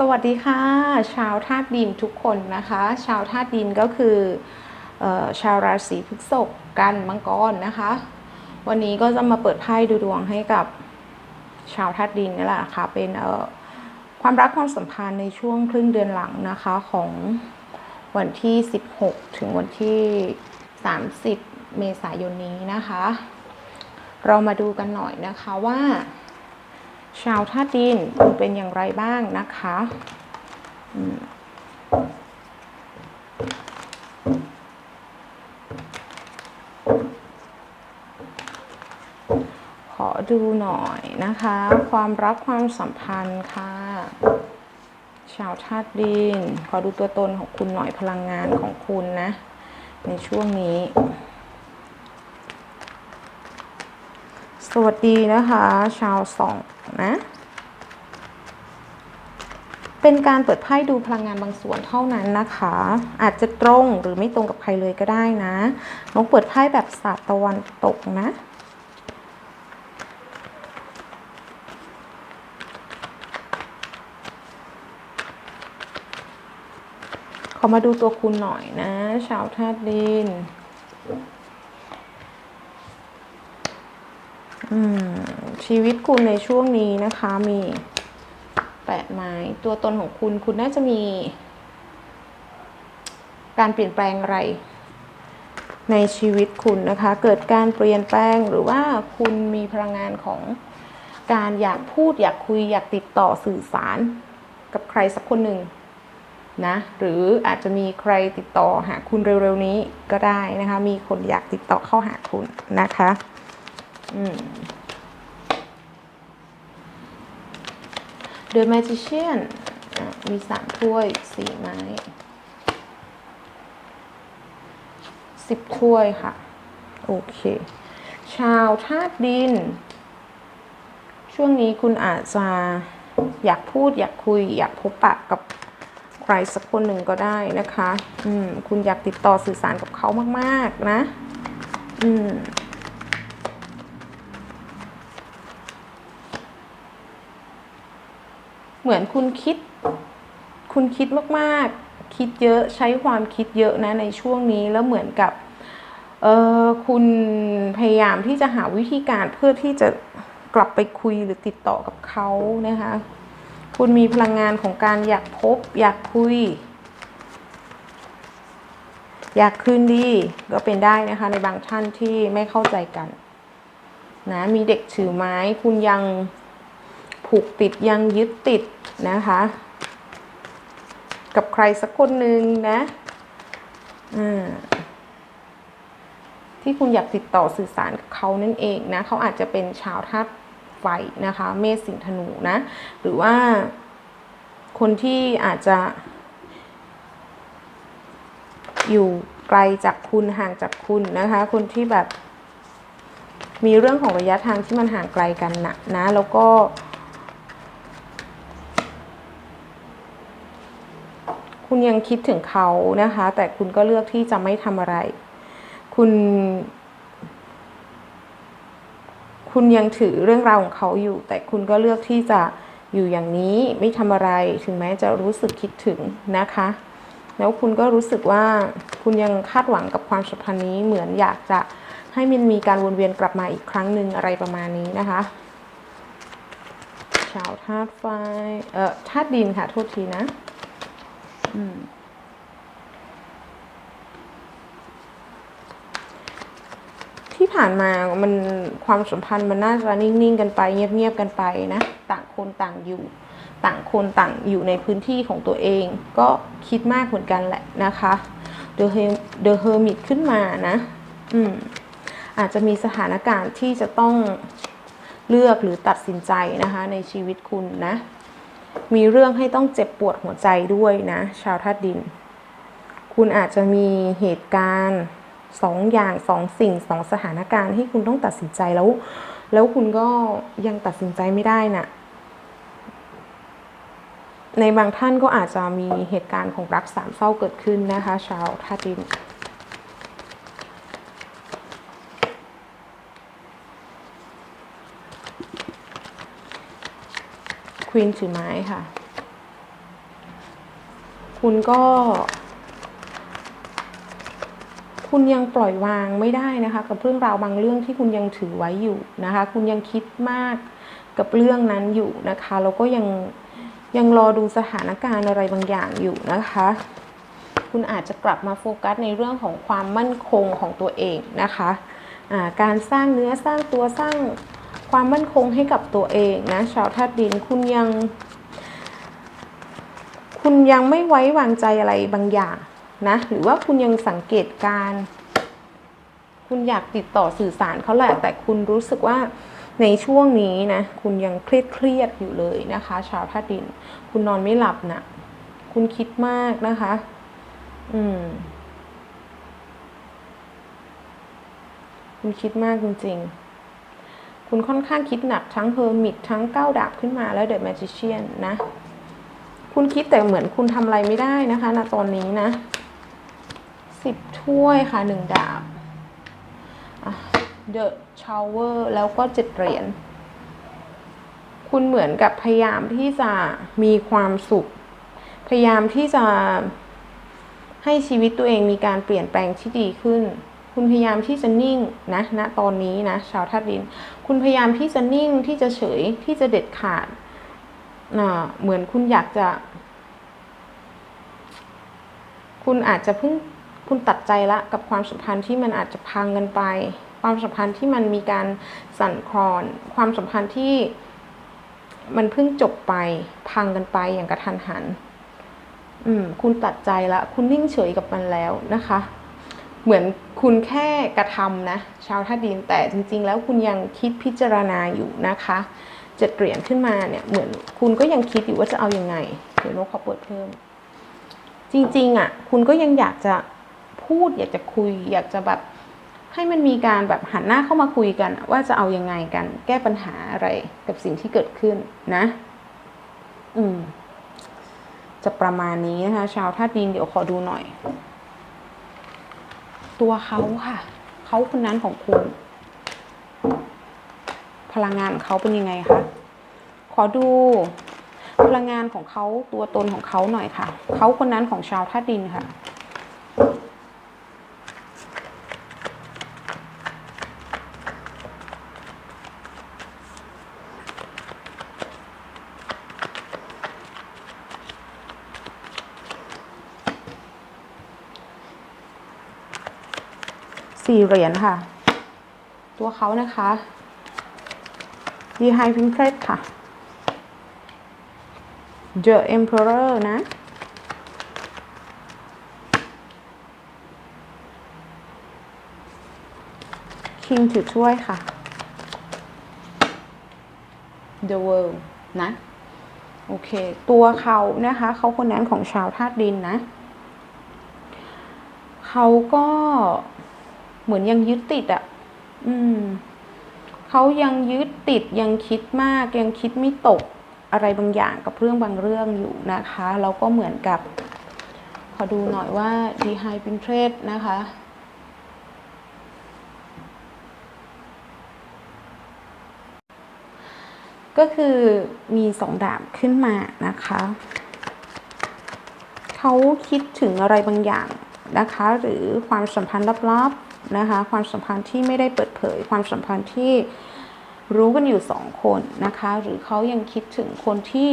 สวัสดีค่ะ ชาวธาตุดินทุกคนนะคะ ชาวธาตุดินก็คืออชาวราศีพฤษภกันมังกรนะคะ วันนี้ก็จะมาเปิดไพ่ดูดวงให้กับชาวธาตุดินนี่แหละค่ะเป็นความรักความสัมพันธ์ในช่วงครึ่งเดือนหลังนะคะของวันที่ 16 ถึงวันที่ 30 เมษายนนี้นะคะ เรามาดูกันหน่อยนะคะว่า ชาวธาตุดินคุณเป็นอย่างไรบ้างนะคะอขอดูหน่อยนะคะ ความรักความสัมพันธ์ค่ะ ชาวธาตุดิน ขอดูตัวตนของคุณหน่อยพลังงานของคุณนะ ในช่วงนี้ ส วัสดีนะคะ ชาวสองนะเป็นการเปิดไพ่ดูพลังงานบางส่วนเท่านั้นนะคะ อาจจะตรงหรือไม่ตรงกับใครเลยก็ได้นะน้องเปิดไพ่แบบศาสตร์ตะวันตกนะขอมาดูตัวคุณหน่อยนะ ชาวธาตุดิน อืม ชีวิตคุณในช่วงนี้นะคะมีแปดไม้ตัวตนของคุณคุณน่าจะมี การเปลี่ยนแปลงอะไร ในชีวิตคุณนะคะ เกิดการเปลี่ยนแปลงหรือว่าคุณมีพลังงานของการอยากพูดอยากคุยอยากติดต่อสื่อสาร กับใครสักคนหนึ่งนะหรืออาจจะมีใครติดต่อหาคุณเร็วๆนี้ก็ได้นะคะ มีคนอยากติดต่อเข้าหาคุณนะคะ อืม The Magician มีสามถ้วยสี่ไม้สิบถ้วยค่ะ โอเค ชาวธาตุดิน ช่วงนี้คุณอาจจะอยากพูดอยากคุย อยากพบปะกับใครสักคนหนึ่งก็ได้นะคะ อืม คุณอยากติดต่อสื่อสารกับเขามาก ๆ นะ อืม เหมือนคุณคิด คุณคิดมากๆ คิดเยอะใช้ความคิดเยอะนะในช่วงนี้แล้วเหมือนกับเออคุณพยายามที่จะหาวิธีการเพื่อที่จะกลับไปคุยหรือติดต่อกับเขานะคะ คุณมีพลังงานของการอยากพบ อยากคุย อยากคืนดีก็เป็นได้นะคะ ในบางท่านที่ไม่เข้าใจกันนะมีเด็กถือไม้คุณยัง ผูกติดยังยึดติดนะคะ กับใครสักคนหนึ่งนะที่คุณอยากติดต่อสื่อสารกับเขานั่นเองนะเขาอาจจะเป็นชาวธาตุไฟนะคะ เมษสิงห์ธนูนะ หรือว่าคนที่อาจจะ อยู่ไกลจากคุณห่างจากคุณนะคะ คนที่แบบมีเรื่องของระยะทางที่มันห่างไกลกันนะนะ แล้วก็ คุณยังคิดถึงเขานะคะ แต่คุณก็เลือกที่จะไม่ทำอะไร คุณ คุณยังถือเรื่องราวของเขาอยู่ แต่คุณก็เลือกที่จะอยู่อย่างนี้ไม่ทำอะไรถึงแม้จะรู้สึกคิดถึงนะคะ แล้วคุณก็รู้สึกว่าคุณยังคาดหวังกับความสัมพันธ์นี้เหมือนอยากจะให้มันมีการวนเวียนกลับมาอีกครั้งหนึ่งอะไรประมาณนี้นะคะชาวธาตุไฟเอ่อธาตุดินค่ะโทษทีนะ ที่ผ่านมามันความสัมพันธ์มันน่าจะนิ่ง ๆ กันไป เงียบ ๆ กันไปนะ ต่างคนต่างอยู่ ต่างคนต่างอยู่ในพื้นที่ของตัวเอง ก็คิดมากเหมือนกันแหละนะคะ The Her- The Hermit ขึ้นมานะ อืม อาจจะมีสถานการณ์ที่จะต้องเลือกหรือตัดสินใจนะคะ ในชีวิตคุณนะ มีเรื่องให้ต้องเจ็บปวดหัวใจด้วยนะ ชาวธาตุดิน คุณอาจจะมีเหตุการณ์สองอย่างสองสิ่งสองสถานการณ์ที่คุณต้องตัดสินใจแล้ว แล้วคุณก็ยังตัดสินใจไม่ได้น่ะในบางท่านก็อาจจะมีเหตุการณ์ของรักสามเศร้าเกิดขึ้นนะคะ ชาวธาตุดิน วีนถือไม้ค่ะ คุณก็ คุณยังปล่อยวางไม่ได้นะคะ กับเรื่องราวบางเรื่องที่คุณยังถือไว้อยู่นะคะ คุณยังคิดมากกับเรื่องนั้นอยู่นะคะแล้วก็ยังยังรอดูสถานการณ์อะไรบางอย่างอยู่นะคะ คุณอาจจะกลับมาโฟกัสในเรื่องของความมั่นคงของตัวเองนะคะะการสร้างเนื้อสร้างตัวสร้าง ความมั่นคงให้กับตัวเองนะ ชาวธาตุดินคุณยัง คุณยังไม่ไว้วางใจอะไรบางอย่างนะ หรือว่าคุณยังสังเกตการ คุณอยากติดต่อสื่อสารเขาแหละ แต่คุณรู้สึกว่าในช่วงนี้นะ คุณยังเครียดเครียดอยู่เลยนะคะ ชาวธาตุดิน คุณนอนไม่หลับนะคุณคิดมากนะคะ อืม คุณคิดมากจริงๆ คุณค่อนข้างคิดหนักทั้งเฮอร์มิตทั้งก้าดาบขึ้นมาแล้วเดอะแมจิเชียนนะ คุณคิดแต่เหมือนคุณทำอะไรไม่ได้นะคะณตอนนี้นะสิบถ้วยค่ะหนึ่งดาบเดอะชาวเวอร์แล้วก็เจ็ดเหรียญคุณเหมือนกับพยายามที่จะมีความสุข พยายามที่จะให้ชีวิตตัวเองมีการเปลี่ยนแปลงที่ดีขึ้น คุณพยายามที่จะนิ่งนะณนะตอนนี้นะชาวธาตุดิน คุณพยายามที่จะนิ่งที่จะเฉยที่จะเด็ดขาดนะเหมือนคุณอยากจะ คุณอาจจะเพิ่งคุณตัดใจละกับความสัมพันธ์ที่มันอาจจะพังกันไป ความสัมพันธ์ที่มันมีการสั่นคลอน ความสัมพันธ์ที่มันเพิ่งจบไปพังกันไปอย่างกระทันหัน อืม คุณตัดใจละ คุณนิ่งเฉยกับมันแล้วนะคะ เหมือนคุณแค่กระทำนะ ชาวท่าดินแต่จริง ๆ แล้วคุณยังคิดพิจารณาอยู่นะคะจะเหรียญขึ้นมาเนี่ยเหมือนคุณก็ยังคิดอยู่ว่าจะเอาอยัางไงเดี๋ยวโน้ขอเปิดเพิ่ม จริง ๆอะ คุณก็ยังอยากจะพูด อยากจะคุย อยากจะแบบให้มันมีการแบบหันหน้าเข้ามาคุยกัน ว่าจะเอายังไงกัน แก้ปัญหาอะไรกับสิ่งที่เกิดขึ้นนะ อืม จะประมาณนี้นะคะ ชาวธาตุดินเดี๋ยวขอดูหน่อย ตัวเขาค่ะ เขาคนนั้นของคุณ พลังงานของเขาเป็นยังไงคะขอดูพลังงานของเขาตัวตนของเขาหน่อยค่ะ เขาคนนั้นของชาวธาตุดินค่ะ สี่เหรียญค่ะ ตัวเขานะคะ The High Princess ค่ะ The Emperor นะ King ถือถ้วยค่ะ The World นะ โอเค ตัวเขานะคะ เขาคนนั้นของชาวธาตุดินนะ เขาก็ เหมือนยังยึดติดอะ่ะ อืม เขายังยึดติดยังคิดมาก ยังคิดไม่ตกอะไรบางอย่างกับเรื่องบางเรื่องอยู่นะคะแล้วก็เหมือนกับ ขอดูหน่อยว่าดีไฮเป็นเทรดนะคะก็คือมีสองดาบขึ้นมานะคะ เขาคิดถึงอะไรบางอย่างนะคะ หรือความสัมพันธ์ลับ นะคะ ความสัมพันธ์ที่ไม่ได้เปิดเผย ความสัมพันธ์ที่รู้กันอยู่สองคนนะคะ หรือเขายังคิดถึงคนที่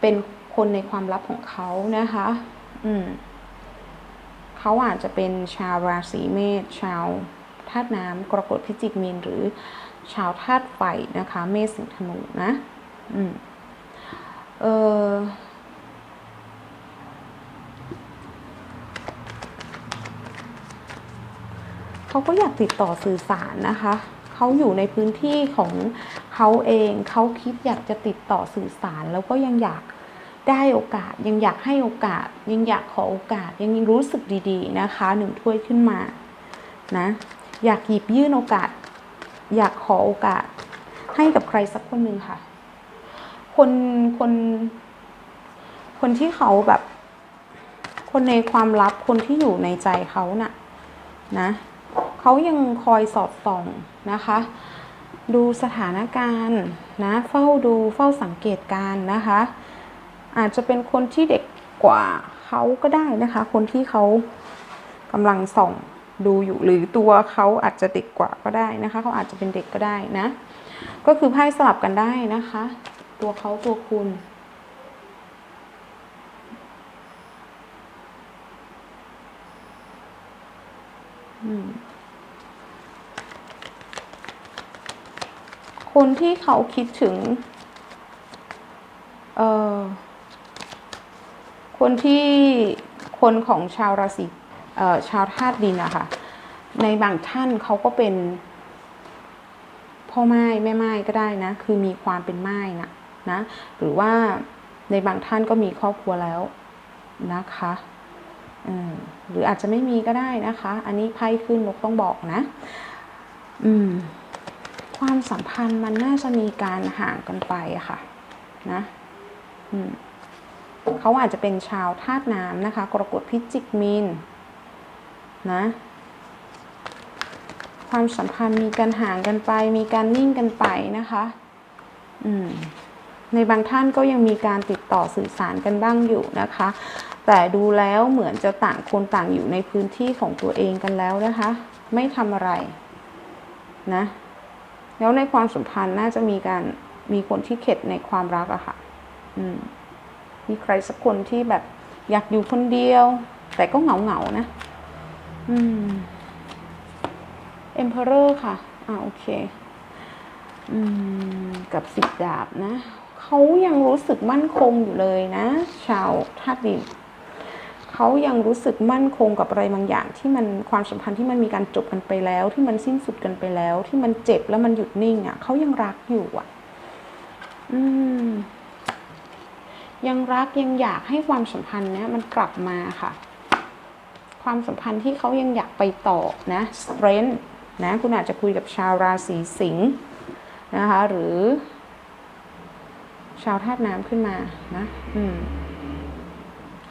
เป็นคนในความลับของเขานะคะ อืมเขาอาจจะเป็นชาวราศีเมษชาวธาตุน้ำกรกฎพิจิกมีนหรือชาวธาตุไฟนะคะ เมษสิงห์ธนูนะ อืมเออ เขาก็อยากติดต่อสื่อสารนะคะเขาอยู่ในพื้นที่ของเขาเองเขาคิดอยากจะติดต่อสื่อสาร แล้วก็ยังอยากได้โอกาส ยังอยากให้โอกาส ยังอยากขอโอกาส ยังรู้สึกดีๆนะคะหนึ่งถ้วยขึ้นมานะอยากหยิบยื่นโอกาส อยากขอโอกาส ให้กับใครสักคนหนึ่งค่ะ คนคนคนที่เขาแบบ คนในความลับคนที่อยู่ในใจเขานะ่ะนะ เขายังคอยสอดส่องนะคะ ดูสถานการณ์นะเฝ้าดูเฝ้าสังเกตการนะคะ อาจจะเป็นคนที่เด็กกว่าเขาก็ได้นะคะ คนที่เขากำลังส่องดูอยู่หรือตัวเขาอาจจะเด็กกว่าก็ได้นะคะเขาอาจจะเป็นเด็กก็ได้นะ ก็คือไพ่สลับกันได้นะคะ ตัวเขาตัวคุณอืม คนที่เขาคิดถึง เอ่อ คนที่คนของชาวราศีเอ่อชาวธาตุดินอะค่ะ ในบางท่านเขาก็เป็น พ่อไม้แม่ไม้ก็ได้นะ คือมีความเป็นไม้นะนะ หรือว่าในบางท่านก็มีครอบครัวแล้วนะคะอืมหรืออาจจะไม่มีก็ได้นะคะ อันนี้ไพ่ขึ้นนกต้องบอกนะ อืม ความสัมพันธ์มันน่าจะมีการห่างกันไปค่ะนะเขาอาจจะเป็นชาวธาตุน้ำนะคะ กรกฎพิจิกมีนนะความสัมพันธ์มีการห่างกันไป มีการนิ่งกันไปนะคะอืมในบางท่านก็ยังมีการติดต่อสื่อสารกันบ้างอยู่นะคะ แต่ดูแล้วเหมือนจะต่างคนต่างอยู่ในพื้นที่ของตัวเองกันแล้วนะคะ ไม่ทำอะไรนะ แล้วในความสัมพันธ์น่าจะมีการมีคนที่เข็ดในความรักอะค่ะอืมมีใครสักคนที่แบบอยากอยู่คนเดียว แต่ก็เหงาเหงานะ อืม Emperor ค่ะ อ่าโอเค อืม กับสิบดาบนะ เขายังรู้สึกมั่นคงอยู่เลยนะ ชาวธาตุดิน เขายังรู้สึกมั่นคงกับอะไรบางอย่าง ที่มันความสัมพันธ์ที่มันมีการจบกันไปแล้ว ที่มันสิ้นสุดกันไปแล้ว ที่มันเจ็บแล้วมันหยุดนิ่งอะ่ะเขายังรักอยู่อะ อืม ยังรักยังอยากให้ความสัมพันธ์เนี้ยมันกลับมาค่ะ ความสัมพันธ์ที่เขายังอยากไปต่อนะ strength นะ คุณอาจจะคุยกับชาวราศีสิงห์นะคะ หรือ ชาวธาตุน้ำขึ้นมานะ อืม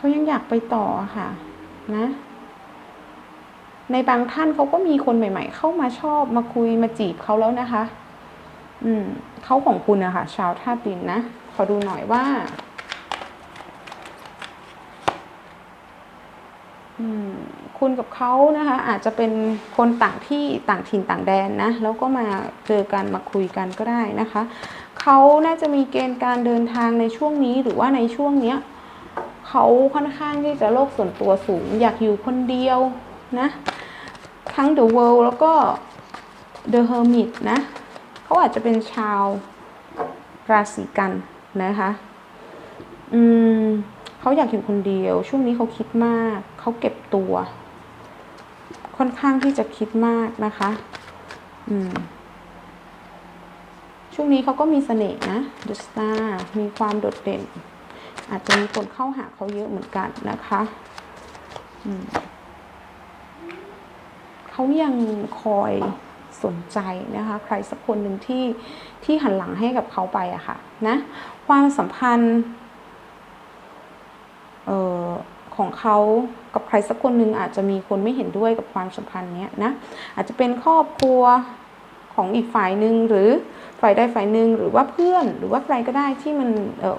เขายังอยากไปต่อค่ะ นะ ในบางท่านเขาก็มีคนใหม่ ๆ เข้ามาชอบมาคุยมาจีบเขาแล้วนะคะ อืมเขาของคุณอะค่ะชาวธาตุดินนะ ขอดูหน่อยว่า อืมคุณกับเขานะคะ อาจจะเป็นคนต่างที่ต่างถิ่นต่างแดนนะ แล้วก็มาเจอกันมาคุยกันก็ได้นะคะ เขาน่าจะมีเกณฑ์การเดินทางในช่วงนี้หรือว่าในช่วงเนี้ย เขาค่อนข้างที่จะโลกส่วนตัวสูง อยากอยู่คนเดียวนะ ทั้ง The World แล้วก็ The Hermit นะ เขาอาจจะเป็นชาวราศีกันนะคะ อืมเขาอยากอยู่คนเดียว ช่วงนี้เขาคิดมาก เขาเก็บตัว ค่อนข้างที่จะคิดมากนะคะ อืมช่วงนี้เขาก็มีเสน่ห์นะ The Star มีความโดดเด่น อาจจะมีคนเข้าหาเขาเยอะเหมือนกันนะคะเขายังคอยสนใจนะคะ ใครสักคนหนึ่งที่ที่หันหลังให้กับเขาไปอะค่ะนะความสัมพันธ์เอ่อของเขากับใครสักคนหนึ่งอาจจะมีคนไม่เห็นด้วยกับความสัมพันธ์เนี้ยนะอาจจะเป็นครอบครัวของอีกฝ่ายหนึ่งหรือ ฝ่ายใดฝ่ายหนึ่งหรือว่าเพื่อนหรือว่าใครก็ได้ที่มัน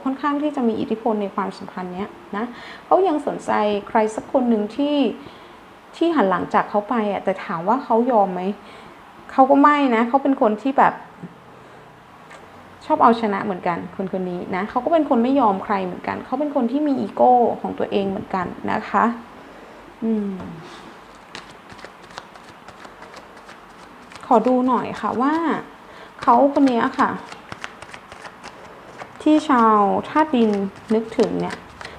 ค่อนข้างที่จะมีอิทธิพลในความสัมพันธ์เนี้ยนะเขายังสนใจใครสักคนหนึ่งที่ที่หันหลังจากเขาไปอะแต่ถามว่าเขายอมไหมเขาก็ไม่นะเขาเป็นคนที่แบบ ชอบเอาชนะเหมือนกันคนคนนี้นะเขาก็เป็นคนไม่ยอมใครเหมือนกันเขาเป็นคนที่มีอีโก้ของตัวเองเหมือนกันนะคะ อืมขอดูหน่อยค่ะว่า เขาคนนี้ค่ะ ที่ชาวธาตุดินนึกถึงเนี่ย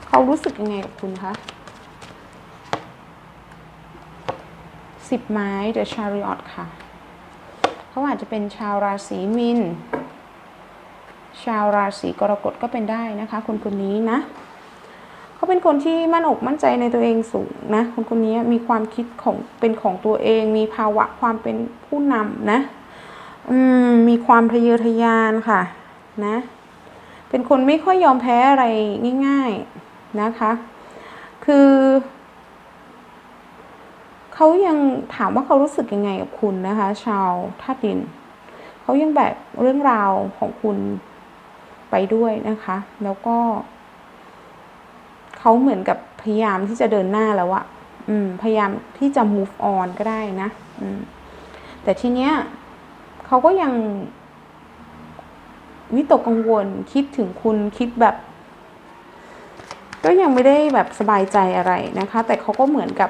เขารู้สึกยังไงกับคุณคะสิบไม้ The Chariot ค่ะ เขาอาจจะเป็นชาวราศีมินชาวราศีกรกฎก็เป็นได้นะคะ คนคนนี้นะ เขาเป็นคนที่มั่นอกมั่นใจในตัวเองสูงนะ คนคนนี้มีความคิดของเป็นของตัวเอง มีภาวะความเป็นผู้นำนะ อืม มีความทะเยอทะยานค่ะ นะ เป็นคนไม่ค่อยยอมแพ้อะไรง่าย ๆนะคะ คือเขายังถามว่าเขารู้สึกยังไงกับคุณนะคะ ชาวธาตุดินเขายังแบกเรื่องราวของคุณไปด้วยนะคะ แล้วก็เขาเหมือนกับพพยายามที่จะเดินหน้าแล้วอะอืม พยายามที่จะ move on ก็ได้นะ อืม แต่ทีเนี้ย เขาก็ยังวิตกกังวลคิดถึงคุณคิดแบบ ก็ยังไม่ได้แบบสบายใจอะไรนะคะ แต่เขาก็เหมือนกับ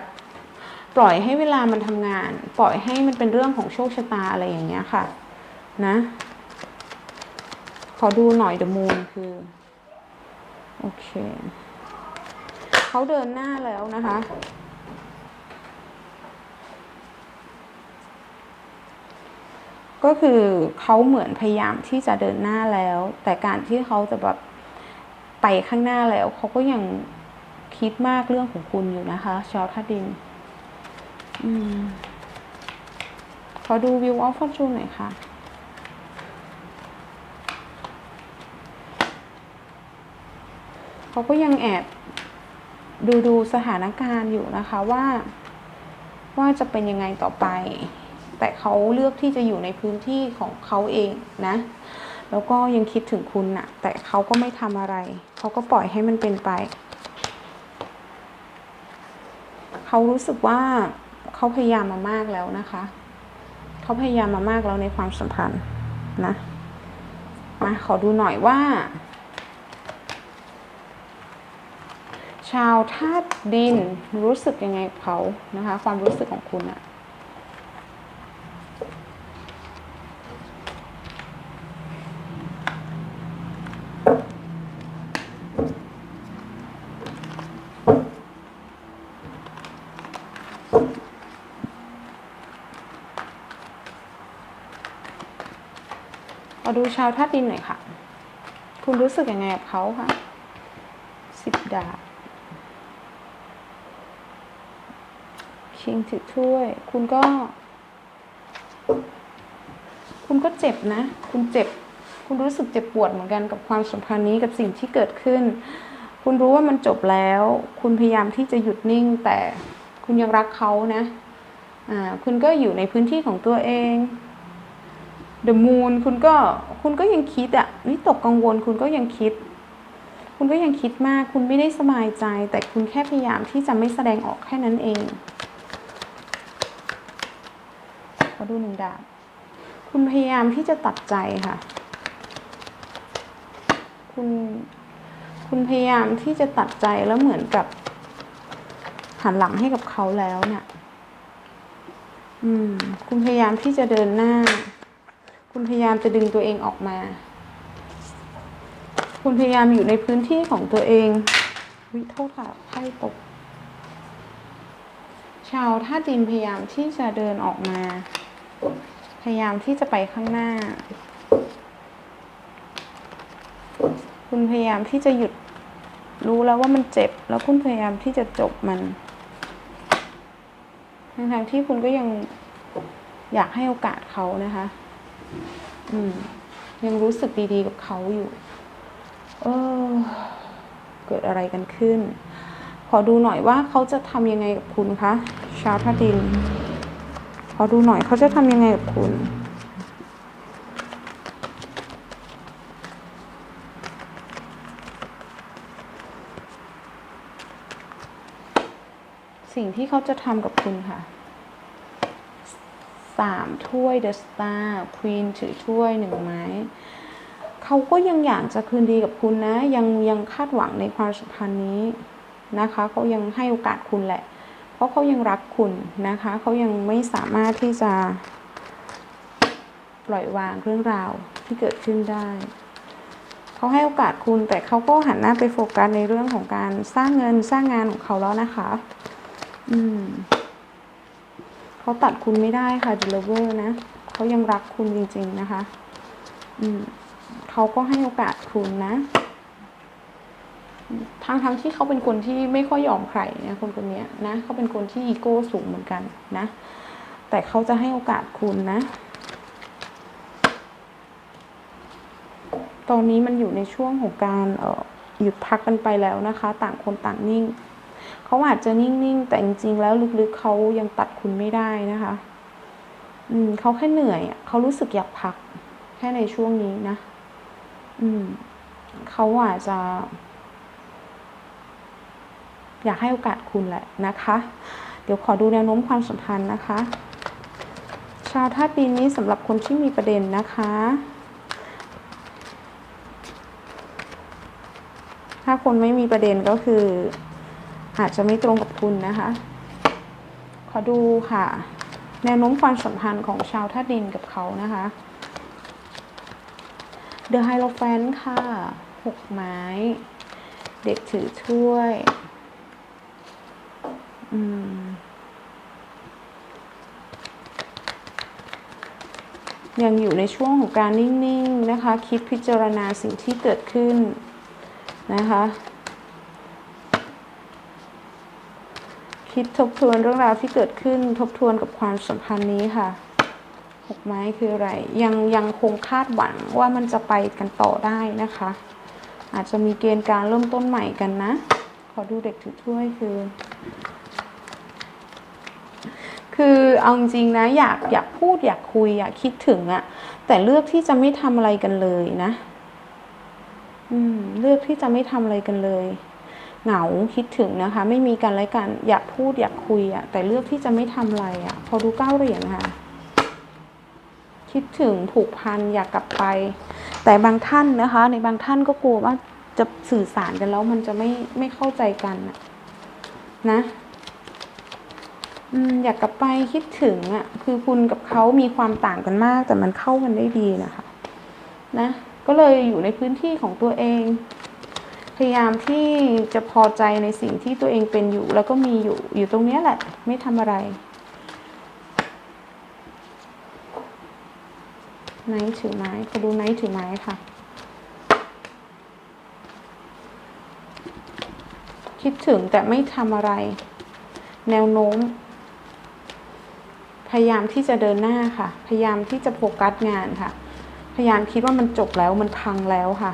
ปล่อยให้เวลามันทำงาน ปล่อยให้มันเป็นเรื่องของโชคชะตาอะไรอย่างเงี้ยค่ะ นะ ขอดูหน่อย The Moon คือ โอเค เขาเดินหน้าแล้วนะคะ ก็คือเขาเหมือนพยายามที่จะเดินหน้าแล้ว แต่การที่เขาจะแบบไปข้างหน้าแล้วเขาก็ยังคิดมากเรื่องของคุณอยู่นะคะ ชาวธาตุดินอืมขอดูวิวออฟฟอร์จูนหน่อยค่ะเขาก็ยังแอบดูดูสถานการณ์อยู่นะคะว่า ว่าจะเป็นยังไงต่อไป แต่เขาเลือกที่จะอยู่ในพื้นที่ของเขาเองนะ แล้วก็ยังคิดถึงคุณนะ่ะ แต่เขาก็ไม่ทำอะไร เขาก็ปล่อยให้มันเป็นไป เขารู้สึกว่าเขาพยายามมามากแล้วนะคะ เขาพยายามมามากแล้วในความสัมพันธ์นะ มาขอดูหน่อยว่า ชาวธาตุดินรู้สึกยังไงกับเขานะคะ ความรู้สึกของคุณอะ ดูชาวธาตุดินหน่อยค่ะ คุณรู้สึกยังไงกับเขาคะสิบดาบชิงถือถ้วย คุณก็ คุณก็เจ็บนะ คุณเจ็บ คุณรู้สึกเจ็บปวดเหมือนกันกับความสัมพันธ์นี้กับสิ่งที่เกิดขึ้น คุณรู้ว่ามันจบแล้ว คุณพยายามที่จะหยุดนิ่ง แต่คุณยังรักเขานะ อ่า คุณก็อยู่ในพื้นที่ของตัวเอง The Moon คุณก็คุณก็ยังคิดอะวิตกกังวลคุณก็ยังคิด คุณก็ยังคิดมาก คุณไม่ได้สบายใจ แต่คุณแค่พยายามที่จะไม่แสดงออกแค่นั้นเองขอดูหนึ่งดาบคุณพยายามที่จะตัดใจค่ะ คุณคุณพยายามที่จะตัดใจแล้วเหมือนกับหันหลังให้กับเขาแล้วเนี่ยอืม คุณพยายามที่จะเดินหน้า คุณพยายามจะดึงตัวเองออกมา คุณพยายามอยู่ในพื้นที่ของตัวเอง วิโทษค่ะไพ่ตก ชาวท่าตุดินพยายามที่จะเดินออกมา พยายามที่จะไปข้างหน้า คุณพยายามที่จะหยุดรู้แล้วว่ามันเจ็บ แล้วคุณพยายามที่จะจบมันทั้งๆที่คุณก็ยังอยากให้โอกาสเขานะคะ ยังรู้สึกดีๆกับเขาอยู่ เออ เกิดอะไรกันขึ้น ขอดูหน่อยว่าเขาจะทำยังไงกับคุณคะ ชาวท่าดิน ขอดูหน่อยเขาจะทำยังไงกับคุณสิ่งที่เขาจะทำกับคุณค่ะ สามถ้วยเดอะสตาร์ควีนถือถ้วยหนึ่งไม้เขาก็ยังอยากจะคืนดีกับคุณนะ ยังยังคาดหวังในความสัมพันธ์นี้นะคะเขายังให้โอกาสคุณแหละ เพราะเขายังรักคุณนะคะเขายังไม่สามารถที่จะปล่อยวางเรื่องราวที่เกิดขึ้นได้เขาให้โอกาสคุณแต่เขาก็หันหน้าไปโฟกัสในเรื่องของการสร้างเงินสร้างงานของเขาแล้วนะคะ อืม เขาตัดคุณไม่ได้ค่ะดิลเวอร์นะเขายังรักคุณจริง ๆ นะคะอืมเขาก็ให้โอกาสคุณนะทั้งทั้งที่เขาเป็นคนที่ไม่ค่อยยอมใครนะคนคนนี้นะเขาเป็นคนที่อีโก้สูงเหมือนกันนะ แต่เขาจะให้โอกาสคุณนะ ตอนนี้มันอยู่ในช่วงของการออหยุดพักกันไปแล้วนะคะ ต่างคนต่างนิ่ง เขาอาจจะนิ่งๆ แต่จริงๆ แล้วลึกๆเขายังตัดคุณไม่ได้นะคะ อืมเขาแค่เหนื่อยเขารู้สึกอยากพัก แค่ในช่วงนี้นะ อืมเขาอาจจะ อยากให้โอกาสคุณแหละนะคะ เดี๋ยวขอดูแนวโน้มความสัมพันธ์นะคะ ชาวธาตุดินนี้สำหรับคนที่มีประเด็นนะคะถ้าคนไม่มีประเด็นก็คือ อาจจะไม่ตรงกับคุณนะคะ ขอดูค่ะ แนวโน้มความสัมพันธ์ของชาวธาตุดินกับเขานะคะ The Hierophant ค่ะหกไม้ เด็กถือถ้วยอืมยังอยู่ในช่วงของการนิ่ง ๆ นะคะ คิดพิจารณาสิ่งที่เกิดขึ้นนะคะ คิดทบทวนเรื่องราวที่เกิดขึ้นทบทวนกับความสัมพันธ์นี้ค่ะหกไม้คืออะไร ยังยังคงคาดหวังว่ามันจะไปกันต่อได้นะคะ อาจจะมีเกณฑ์การเริ่มต้นใหม่กันนะ ขอดูเด็กถือถ้วยคือ คือเอาจริงนะอยากอยากพูดอยากคุยอยากคิดถึงอะแต่เลือกที่จะไม่ทำอะไรกันเลยนะ อืม เลือกที่จะไม่ทำอะไรกันเลย เหงาคิดถึงนะคะ ไม่มีกันและกันอยากพูดอยากคุยอะแต่เลือกที่จะไม่ทำอะไรอะพอดูเก้าเหรียญค่ะ คิดถึงผูกพันอยากกลับไป แต่บางท่านนะคะ ในบางท่านก็กลัวว่าจะสื่อสารกันแล้วมันจะไม่ไม่เข้าใจกันนะอยากกลับไปคิดถึงอะ คือคุณกับเขามีความต่างกันมาก แต่มันเข้ากันได้ดีนะคะ นะ ก็เลยอยู่ในพื้นที่ของตัวเอง พยายามที่จะพอใจในสิ่งที่ตัวเองเป็นอยู่ แล้วก็มีอยู่อยู่ตรงเนี้ยแหละ ไม่ทำอะไร ไนท์ถือไม้ขอดูไนท์ถือไม้ค่ะ คิดถึงแต่ไม่ทำอะไร แนวโน้ม พยายามที่จะเดินหน้าค่ะ พยายามที่จะโฟกัสงานค่ะ พยายามคิดว่ามันจบแล้วมันพังแล้วค่ะ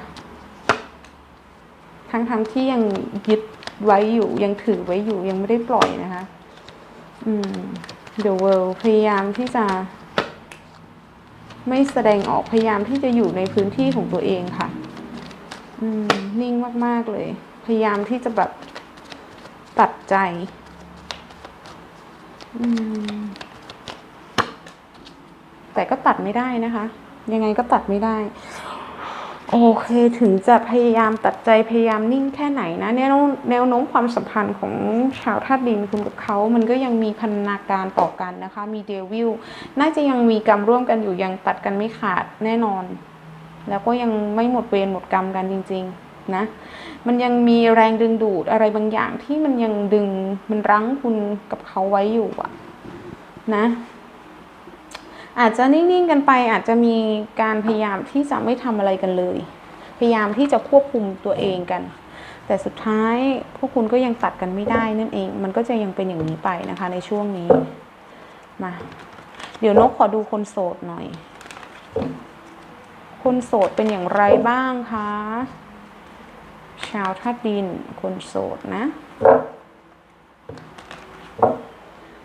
ทั้งๆทที่ยังยึดไว้อยู่ยังถือไว้อยู่ยังไม่ได้ปล่อยนะคะอืม The World พยายามที่จะไม่แสดงออกพยายามที่จะอยู่ในพื้นที่ของตัวเองค่ะ อืม นิ่งมากๆเลย พยายามที่จะแบบตัดใจ อืม แต่ก็ตัดไม่ได้นะคะ ยังไงก็ตัดไม่ได้ โอเคถึงจะพยายามตัดใจพยายามนิ่งแค่ไหนนะแนวแนวโน้มความสัมพันธ์ของชาวธาตุดินคุณกับเขา มันก็ยังมีพันนาการต่อกันนะคะ มีเดวิลน่าจะยังมีกรรมร่วมกันอยู่ยังตัดกันไม่ขาดแน่นอน แล้วก็ยังไม่หมดเวรหมดกรรมกันจริง ๆ นะ มันยังมีแรงดึงดูดอะไรบางอย่างที่มันยังดึงมันรั้งคุณกับเขาไว้อยู่อะนะ อาจจะนิ่งๆกันไปอาจจะมีการพยายามที่จะไม่ทำอะไรกันเลย พยายามที่จะควบคุมตัวเองกัน แต่สุดท้ายพวกคุณก็ยังตัดกันไม่ได้นั่นเอง มันก็จะยังเป็นอย่างนี้ไปนะคะ ในช่วงนี้มา เดี๋ยวนกขอดูคนโสดหน่อย คนโสดเป็นอย่างไรบ้างคะชาวธาตุดินคนโสดนะ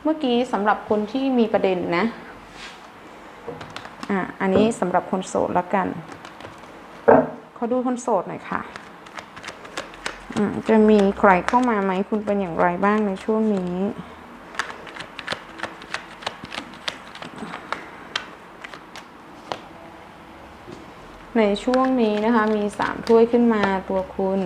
เมื่อกี้สำหรับคนที่มีประเด็นนะ อะอันนี้สำหรับคนโสดแล้วกัน ขอดูคนโสดหน่อยค่ะอืมจะมีใครเข้ามาไหมคุณเป็นอย่างไรบ้างในช่วงนี้ในช่วงนี้นะคะมีสามถ้วยขึ้นมาตัวคุณ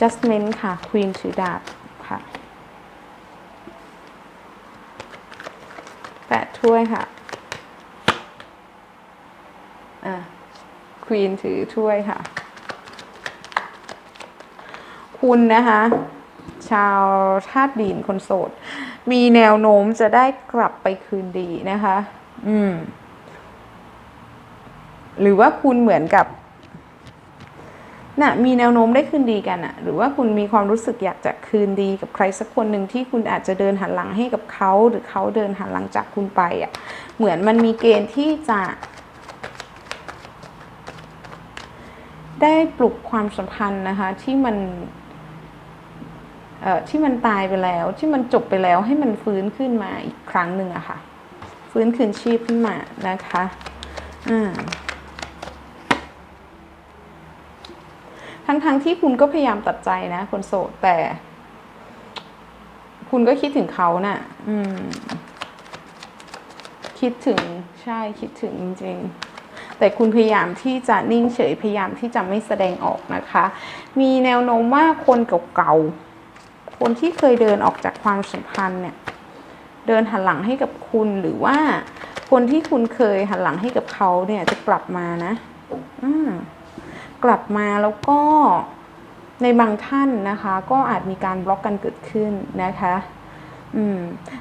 Justment ค่ะ Queen ถือดาบค่ะ แปด ถ้วยค่ะ อะควีนถือถ้วยค่ะ คุณนะคะ ชาวธาตุดินคนโสด มีแนวโน้มจะได้กลับไปคืนดีนะคะ อืม หรือว่าคุณเหมือนกับ น่ะมีแนวโน้มได้คืนดีกันอะหรือว่าคุณมีความรู้สึกอยากจะคืนดีกับใครสักคนหนึ่งที่คุณอาจจะเดินหันหลังให้กับเขาหรือเขาเดินหันหลังจากคุณไปอะเหมือนมันมีเกณฑ์ที่จะ ได้ปลุกความสัมพันธ์นะคะที่มันเอ่อที่มันตายไปแล้วที่มันจบไปแล้วให้มันฟื้นขึ้นมาอีกครั้งหนึ่งอะค่ะ ฟื้นคืนชีพขึ้นมานะคะอ่า ทั้งๆทที่คุณก็พยายามตัดใจนะคนโสดแต่ คุณก็คิดถึงเขาน่ะ อืม คิดถึงใช่คิดถึงจริงๆแต่คุณพยายามที่จะนิ่งเฉยพยายามที่จะไม่แสดงออกนะคะ มีแนวโน้มว่าคนเก่าๆคนที่เคยเดินออกจากความสัมพันธ์เนี่ย เดินหันหลังให้กับคุณหรือว่า คนที่คุณเคยหันหลังให้กับเขาเนี่ยจะกลับมานะ อืม กลับมาแล้วก็ในบางท่านนะคะ ก็อาจมีการบล็อกกันเกิดขึ้นนะคะอืม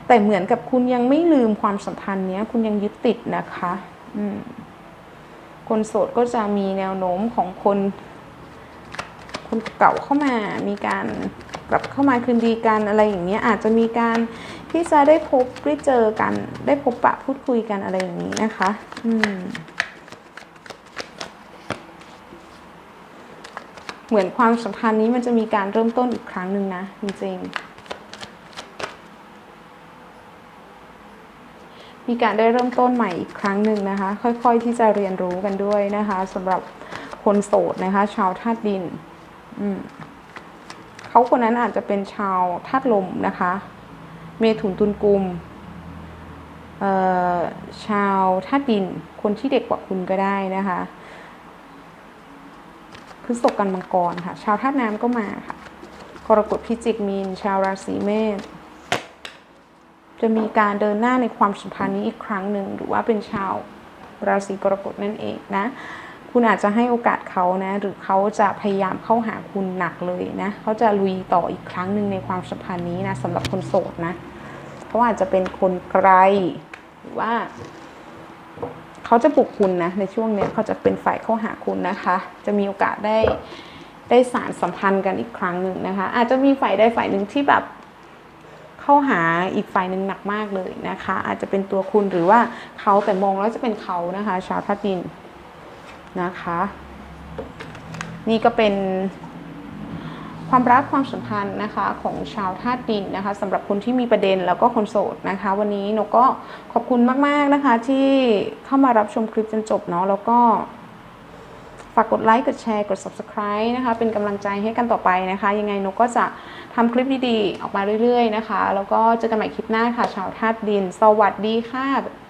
แต่เหมือนกับคุณยังไม่ลืมความสัมพันธ์เนี้ย คุณยังยึดติดนะคะอืมคนโสดก็จะมีแนวโน้มของคน คนเก่าเข้ามา มีการกลับเข้ามาคืนดีกันอะไรอย่างเงี้ยอาจจะมีการที่จะได้พบได้เจอกัน ได้พบปะพูดคุยกันอะไรอย่างนี้นะคะ อืม เหมือนความสัมพันธ์นี้มันจะมีการเริ่มต้นอีกครั้งหนึ่งนะ จริงๆ มีการได้เริ่มต้นใหม่อีกครั้งหนึ่งนะคะ ค่อยๆที่จะเรียนรู้กันด้วยนะคะสำหรับคนโสดนะคะ ชาวธาตุดินเขาคนนั้นอาจจะเป็นชาวธาตุลมนะคะ เมถุนตุลกุมชาวธาตุดิน คนที่เด็กกว่าคุณก็ได้นะคะ พฤษภกันมังกรค่ะ ชาวธาตุน้ำก็มาค่ะกรกฎพิจิกมีน ชาวราศีเมษจะมีการเดินหน้าในความสัมพันธ์นี้อีกครั้งหนึ่งหรือว่าเป็นชาวราศีกรกฎนั่นเองนะ คุณอาจจะให้โอกาสเขานะ หรือเขาจะพยายามเข้าหาคุณหนักเลยนะเขาจะลุยต่ออีกครั้งหนึ่งในความสัมพันธ์นี้นะสำหรับคนโสดนะเขาอาจจะเป็นคนไกลหรือว่า เขาจะปลุกคุณนะในช่วงนี้เขาจะเป็นฝ่ายเข้าหาคุณนะคะ จะมีโอกาสได้ได้สารสัมพันธ์กันอีกครั้งหนึ่งนะคะ อาจจะมีฝ่ายใดฝ่ายหนึ่งที่แบบเข้าหาอีกฝ่ายหนึ่งหนักมากเลยนะคะ อาจจะเป็นตัวคุณหรือว่าเขาแต่มองแล้วจะเป็นเขานะคะ ชาวทัดดินนะคะ นี่ก็เป็น ความรักความสัมพันธ์นะคะของชาวธาตุดินนะคะสำหรับคนที่มีประเด็นแล้วก็คนโสดนะคะ วันนี้นกก็ขอบคุณมาก ๆนะคะ ที่เข้ามารับชมคลิปจนจบเนาะแล้วก็ฝากกดไลค์กดแชร์กด subscribe นะคะ เป็นกำลังใจให้กันต่อไปนะคะ ยังไงนกก็จะทำคลิปดีๆ ออกมาเรื่อยๆนะคะ แล้วก็เจอกันใหม่คลิปหน้าค่ะ ชาวธาตุดิน สวัสดีค่ะ